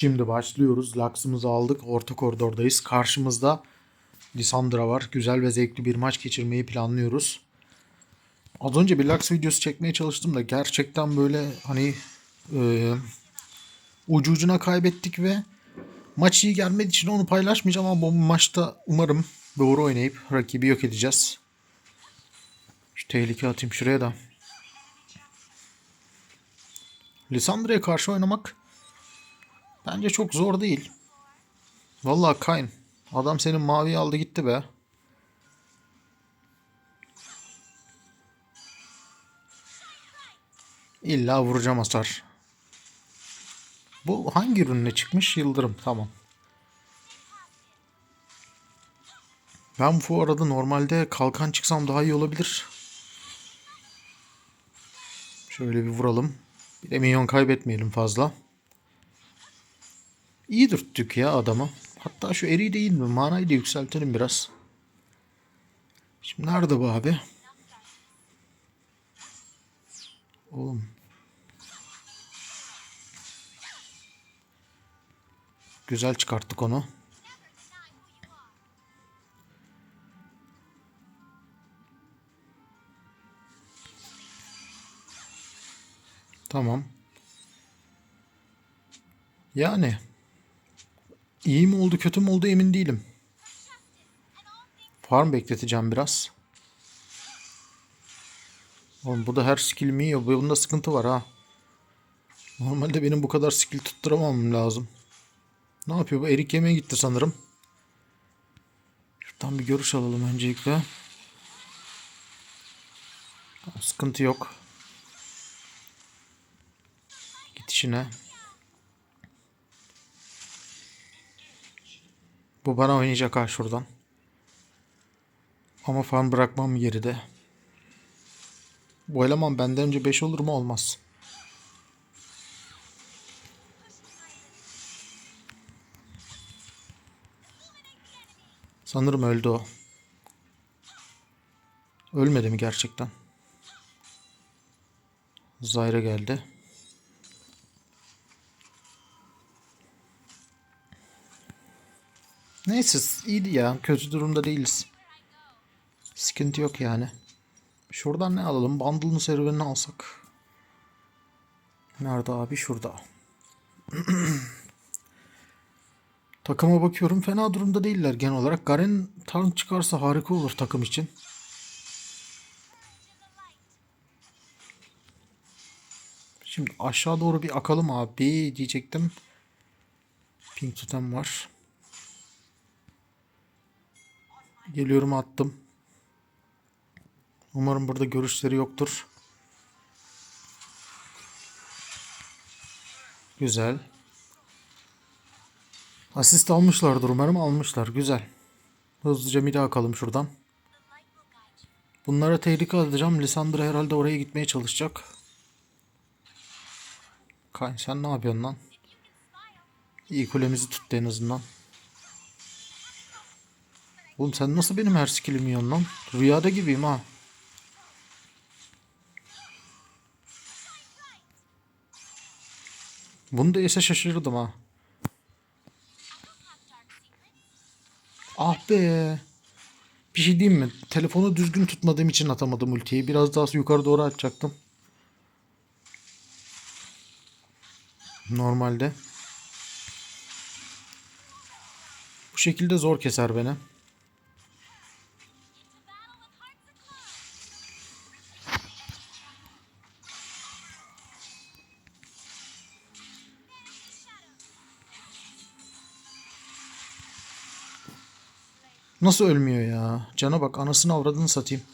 Şimdi başlıyoruz. Lux'ımızı aldık. Orta koridordayız. Karşımızda Lissandra var. Güzel ve zevkli bir maç geçirmeyi planlıyoruz. Az önce bir Lux videosu çekmeye çalıştım da gerçekten böyle hani e, ucu ucuna kaybettik ve maç iyi gelmediği için onu paylaşmayacağım ama bu maçta umarım doğru oynayıp rakibi yok edeceğiz. Şu tehlike atayım şuraya da. Lissandra'ya karşı oynamak bence çok zor değil. Vallahi Kayn. Adam senin maviyi aldı gitti be. İlla vuracağım hasar. Bu hangi ürünle çıkmış? Yıldırım. Tamam. Ben bu arada normalde kalkan çıksam daha iyi olabilir. Şöyle bir vuralım. Bir de minyon kaybetmeyelim fazla. İyi dürttük ya adamı. Hatta şu eriği değil mi? Manayı da yükseltelim biraz. Şimdi nerede bu abi? Oğlum. Güzel çıkarttık onu. Tamam. Yani iyi mi oldu kötü mü oldu emin değilim. Farm bekleteceğim biraz. Oğlum bu da her skill mi yiyor? Bunda sıkıntı var ha. Normalde benim bu kadar skill tutturamam lazım. Ne yapıyor bu? Erik yemeye gitti sanırım. Şuradan bir görüş alalım öncelikle. Sıkıntı yok. Git işine. Bu bana oynayacak ha şuradan. Ama farm bırakmam geride. Bu eleman benden önce 5 olur mu? Olmaz. Sanırım öldü o. Ölmedi mi gerçekten? Zyra geldi. Neyse iyiydi ya. Kötü durumda değiliz. Sıkıntı yok yani. Şuradan ne alalım? Bundle'ın serüvenini alsak. Nerede abi? Şurada. Takıma bakıyorum. Fena durumda değiller genel olarak. Garen tank çıkarsa harika olur takım için. Şimdi aşağı doğru bir akalım abi diyecektim. Pink tutam var. Geliyorum attım. Umarım burada görüşleri yoktur. Güzel. Asist almışlardır umarım almışlar. Güzel. Hızlıca daha akalım şuradan. Bunlara tehlike atacağım. Lisandra herhalde oraya gitmeye çalışacak. Kay sen ne yapıyorsun lan? İyi kulemizi tuttu en azından. Oğlum sen nasıl benim her skillimi yiyorsun lan? Rüyada gibiyim ha. Bunu da ise şaşırdım ha. Ah be. Bir şey diyeyim mi? Telefonu düzgün tutmadığım için atamadım ultiyi. Biraz daha yukarı doğru atacaktım. Normalde. Bu şekilde zor keser beni. Nasıl ölmüyor ya? Cana bak anasını avradını satayım.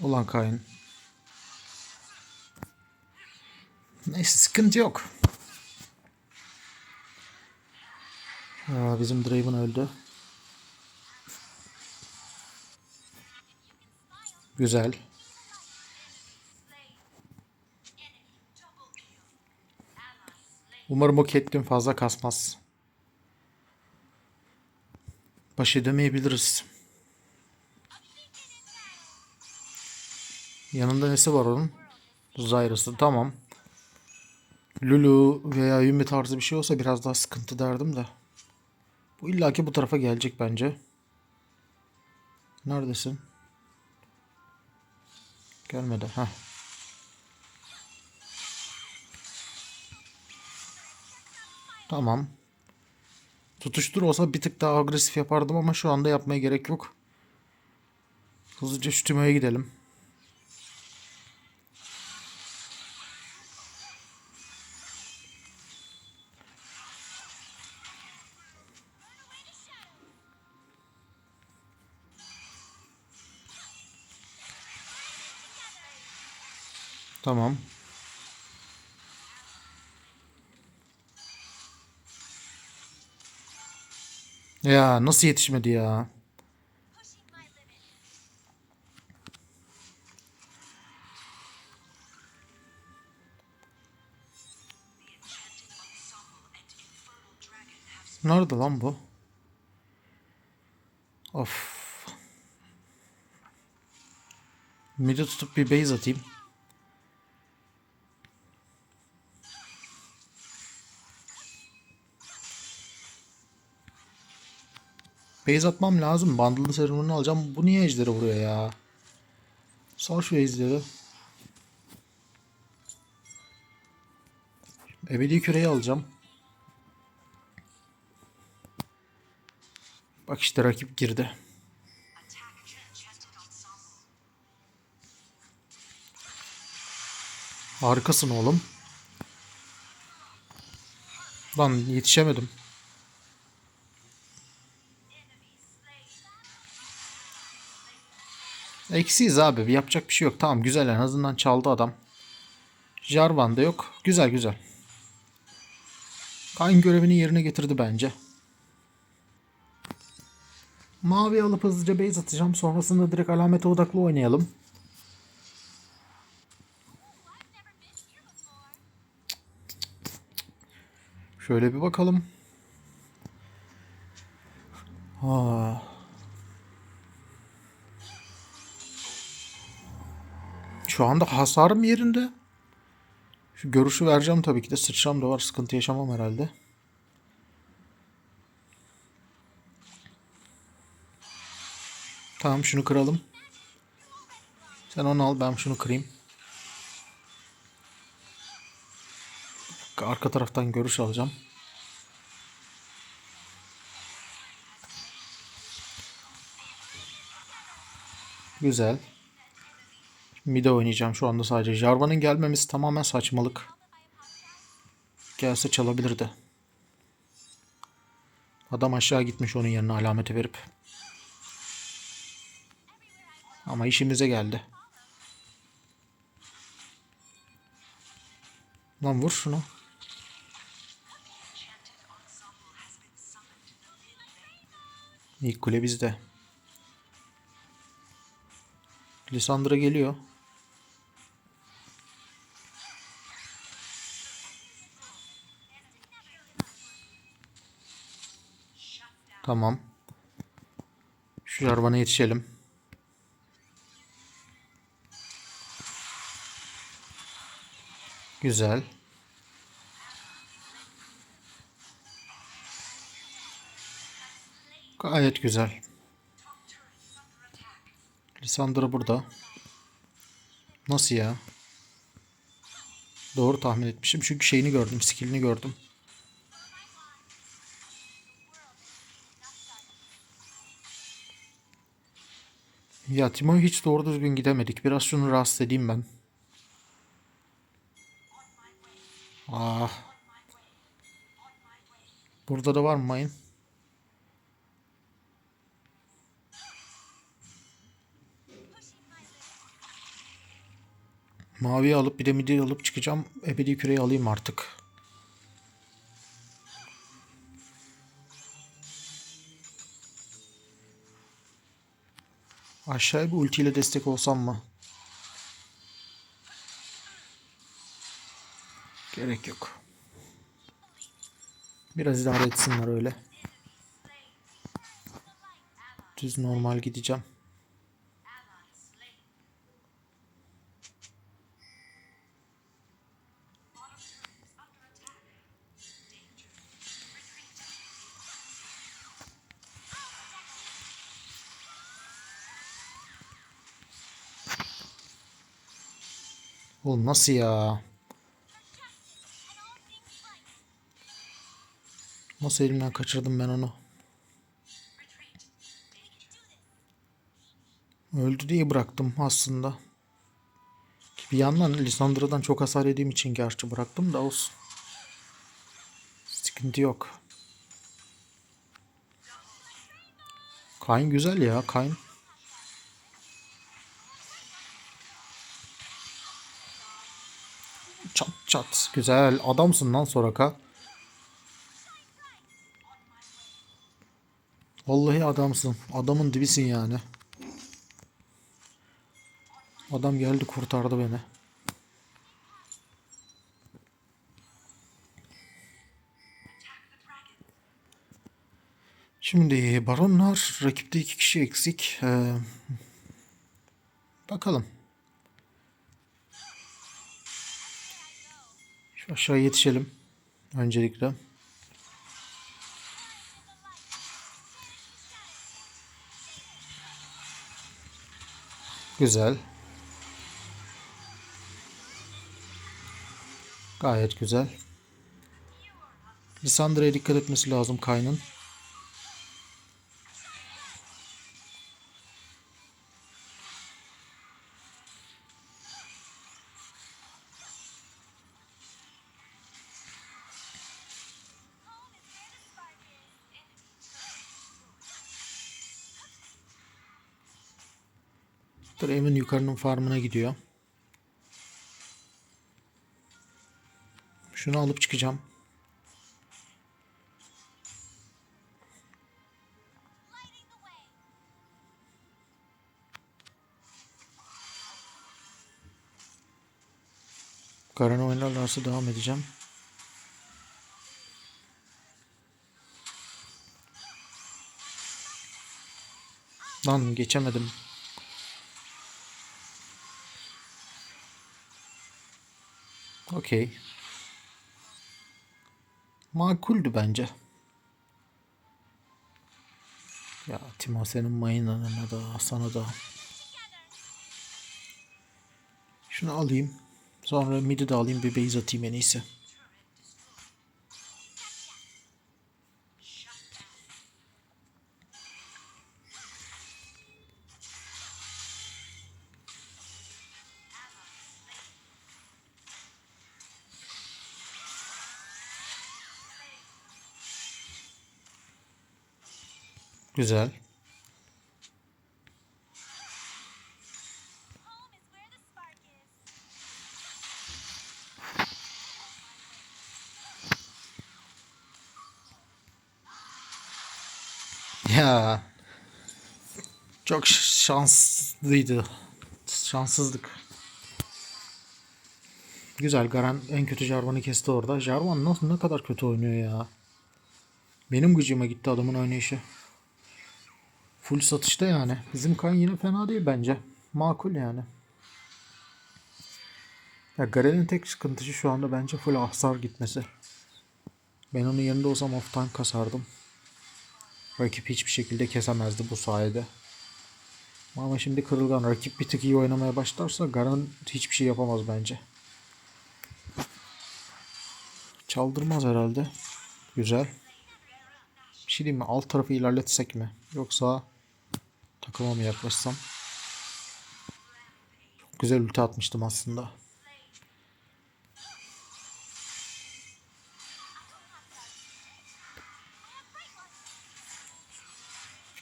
Ulan Kain. Neyse sıkıntı yok. Aa, bizim Draven öldü. Güzel. Umarım o Caitlyn fazla kasmaz. Baş edemeyebiliriz. Yanında nesi var onun? Zyrus'u tamam. Lulu veya Yumi tarzı bir şey olsa biraz daha sıkıntı derdim de. Bu illaki bu tarafa gelecek bence. Neredesin? Gelmedi. Ha. Tamam. Tutuştur olsa bir tık daha agresif yapardım ama şu anda yapmaya gerek yok. Hızlıca şu tümöye gidelim. Ya nasıl yetişmedi ya? Nerede lan bu? Of. Mid'i tutup bir base atayım. Base atmam lazım. Bundle'ın serumunu alacağım. Bu niye ejderi vuruyor ya? Sal şu ejderi. Ebedi küreyi alacağım. Bak işte rakip girdi. Harikasın oğlum. Lan yetişemedim. Eksiyiz abi. Yapacak bir şey yok. Tamam güzel en azından çaldı adam. Jarvan da yok. Güzel güzel. Kayn görevini yerine getirdi bence. Mavi alıp hızlıca base atacağım. Sonrasında direkt alamete odaklı oynayalım. Şöyle bir bakalım. Ha. Şu anda hasarım yerinde. Şu görüşü vereceğim tabii ki de. Sıçram da var. Sıkıntı yaşamam herhalde. Tamam şunu kıralım. Sen onu al ben şunu kırayım. Arka taraftan görüş alacağım. Güzel. Mide oynayacağım şu anda sadece. Jarvan'ın gelmemesi tamamen saçmalık. Gelse çalabilirdi. Adam aşağı gitmiş onun yerine alameti verip. Ama işimize geldi. Lan vur şunu. İlk kule bizde. Lisandra geliyor. Tamam. Şu Jarvan'a yetişelim. Güzel. Gayet güzel. Lisandra burada. Nasıl ya? Doğru tahmin etmişim. Çünkü şeyini gördüm. Skillini gördüm. Ya Timo'yu hiç doğru düzgün gidemedik. Biraz şunu rahatsız edeyim ben. Ah. Burada da var mı mayın? Maviyi alıp bir de midi alıp çıkacağım. Ebedi küreyi alayım artık. Aşağıya bir ultiyle destek olsam mı? Gerek yok. Biraz idare etsinler öyle. Düz normal gideceğim. Nasıl ya? Nasıl elimden kaçırdım ben onu? Öldü diye bıraktım aslında. Bir yandan Lisandra'dan çok hasar yediğim için gerçi bıraktım da olsun. Sıkıntı yok. Kayn güzel ya Kayn. Çat çat. Güzel. Adamsın lan Soraka. Vallahi adamsın. Adamın dibisin yani. Adam geldi kurtardı beni. Şimdi baronlar rakipte iki kişi eksik. Ee, bakalım. Aşağı yetişelim. Öncelikle. Güzel. Gayet güzel. Lisandra'ya dikkat etmesi lazım Kayn'ın. Draven yukarının farmına gidiyor. Şunu alıp çıkacağım. Garen oynarlarsa devam edeceğim. Lan geçemedim. Okey. Makuldü bence. Ya Timo senin mayınlarına da sana da. Şunu alayım. Sonra midi de alayım bir base atayım en iyisi. Güzel. Ya. Çok şanslıydı. Şanssızlık. Güzel. Garen en kötü Jarvan'ı kesti orada. Jarvan nasıl ne kadar kötü oynuyor ya. Benim gıcıma gitti adamın oynayışı. Full satışta yani. Bizim kan yine fena değil bence. Makul yani. Ya Garen'in tek sıkıntısı şu anda bence full hasar gitmesi. Ben onun yerinde olsam off tank kasardım. Rakip hiçbir şekilde kesemezdi bu sayede. Ama şimdi kırılgan. Rakip bir tık iyi oynamaya başlarsa Garen hiçbir şey yapamaz bence. Çaldırmaz herhalde. Güzel. Bir şey diyeyim mi? Alt tarafı ilerletsek mi? Yoksa takıma mı yaklaşsam? Çok güzel ulti atmıştım aslında.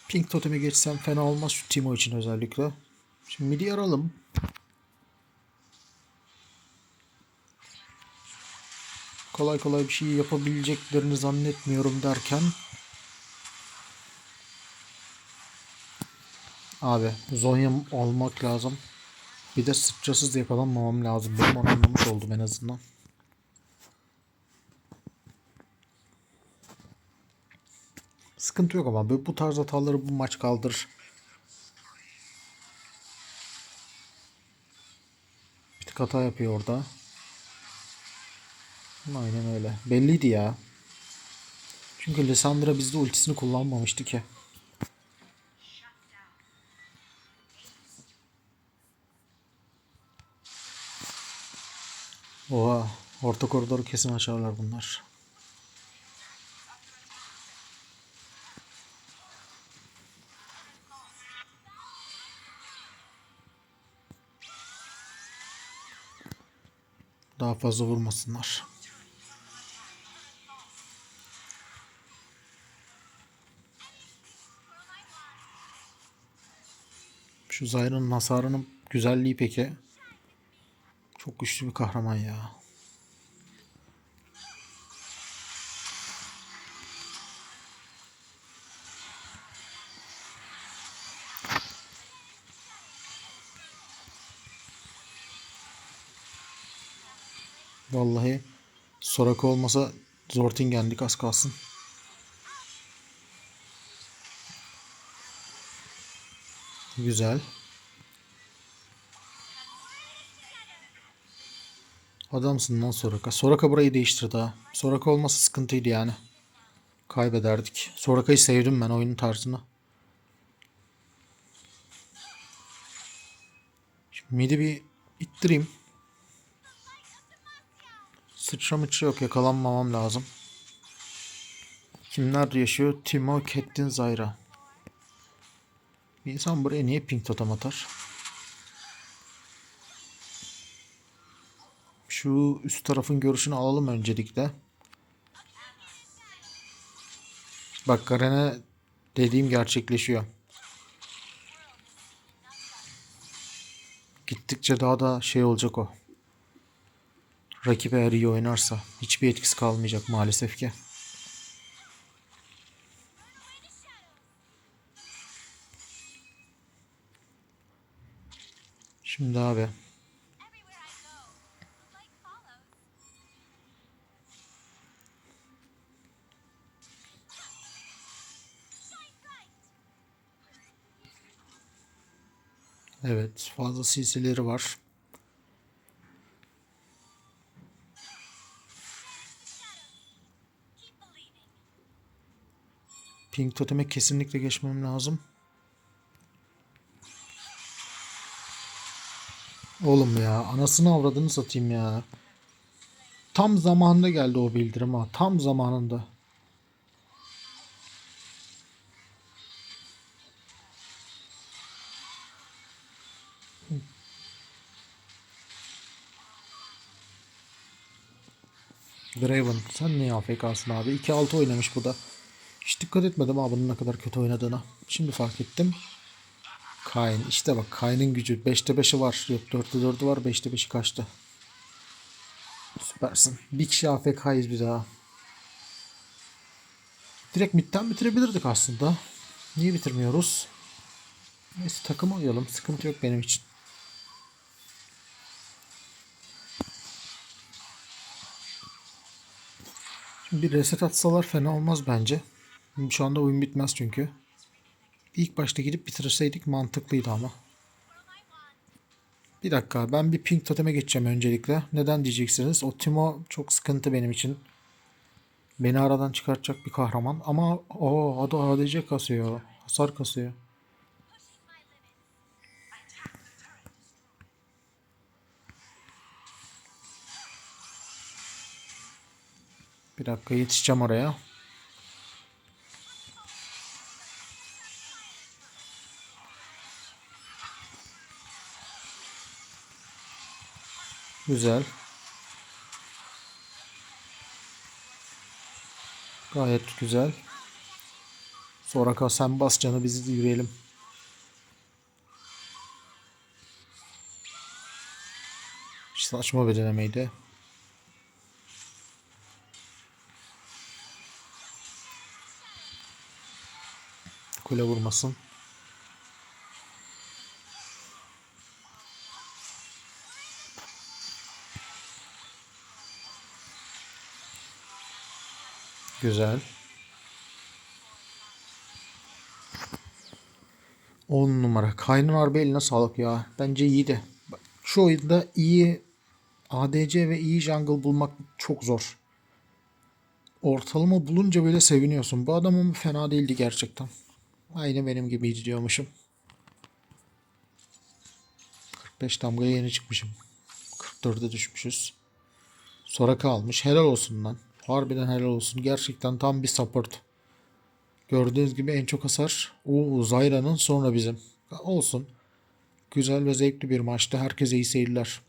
Pink Totem'e geçsem fena olmaz şu Timo için özellikle. Şimdi midi aralım. Kolay kolay bir şey yapabileceklerini zannetmiyorum derken Abi Zonya almak lazım. Bir de sıçrasız yakalanmamam lazım. Benim onu anlamış oldum en azından. Sıkıntı yok ama bu tarz hataları bu maç kaldırır. Bir tık hata yapıyor orada. Aynen öyle. Belliydi ya. Çünkü Lissandra bizde ultisini kullanmamıştı ki. Oha. Orta koridoru kesin açarlar bunlar. Daha fazla vurmasınlar. Şu Zyra'nın hasarının güzelliği peki. Çok güçlü bir kahraman ya. Vallahi Soraka olmasa Zortingen'dik az kalsın. Güzel. Adamsın lan Soraka. Soraka burayı değiştirdi ha. Soraka olmasa sıkıntıydı yani. Kaybederdik. Soraka'yı sevdim ben oyunun tarzını. Şimdi midi bir ittireyim. Sıçra mıçra yok yakalanmamam lazım. Kimler yaşıyor? Timo, Kettin, Zyra. Bir insan buraya niye pink totem atar? Şu üst tarafın görüşünü alalım öncelikle. Bak Garen'e dediğim gerçekleşiyor. Gittikçe daha da şey olacak o. Rakip eğer iyi oynarsa hiçbir etkisi kalmayacak maalesef ki. Şimdi abi evet fazla silsileri var. Pink toteme kesinlikle geçmem lazım. Oğlum ya anasını avradını satayım ya. Tam zamanında geldi o bildirim ha. Tam zamanında. Draven sen niye AFK'sın abi? 2-6 oynamış bu da. Hiç dikkat etmedim abi bunun ne kadar kötü oynadığına. Şimdi fark ettim. Kayn işte bak Kayn'ın gücü 5'te 5'i var. Yok 4'te 4'ü var 5'te 5'i kaçtı. Süpersin. Bir kişi AFK'yız bir daha. Direkt midden bitirebilirdik aslında. Niye bitirmiyoruz? Neyse takım oynayalım. Sıkıntı yok benim için. Bir reset atsalar fena olmaz bence. Şu anda oyun bitmez çünkü. İlk başta gidip bitirseydik mantıklıydı ama. Bir dakika ben bir pink toteme geçeceğim öncelikle. Neden diyeceksiniz? O Timo çok sıkıntı benim için. Beni aradan çıkartacak bir kahraman. Ama o adı ADC kasıyor. Hasar kasıyor. Bir dakika yetişeceğim oraya. Güzel. Gayet güzel. Sonra sen bas canı biz yürüyelim. Saçma bir denemeydi. Kule vurmasın. Güzel. 10 numara. Kaynın harbi eline sağlık ya. Bence iyiydi. Şu oyunda iyi ADC ve iyi jungle bulmak çok zor. Ortalama bulunca böyle seviniyorsun. Bu adam ama fena değildi gerçekten. Aynı benim gibiydi diyormuşum. 45 damgaya yeni çıkmışım. 44'e düşmüşüz. Soraka almış. Helal olsun lan. Harbiden helal olsun. Gerçekten tam bir support. Gördüğünüz gibi en çok hasar o Zayra'nın sonra bizim. Olsun. Güzel ve zevkli bir maçtı. Herkese iyi seyirler.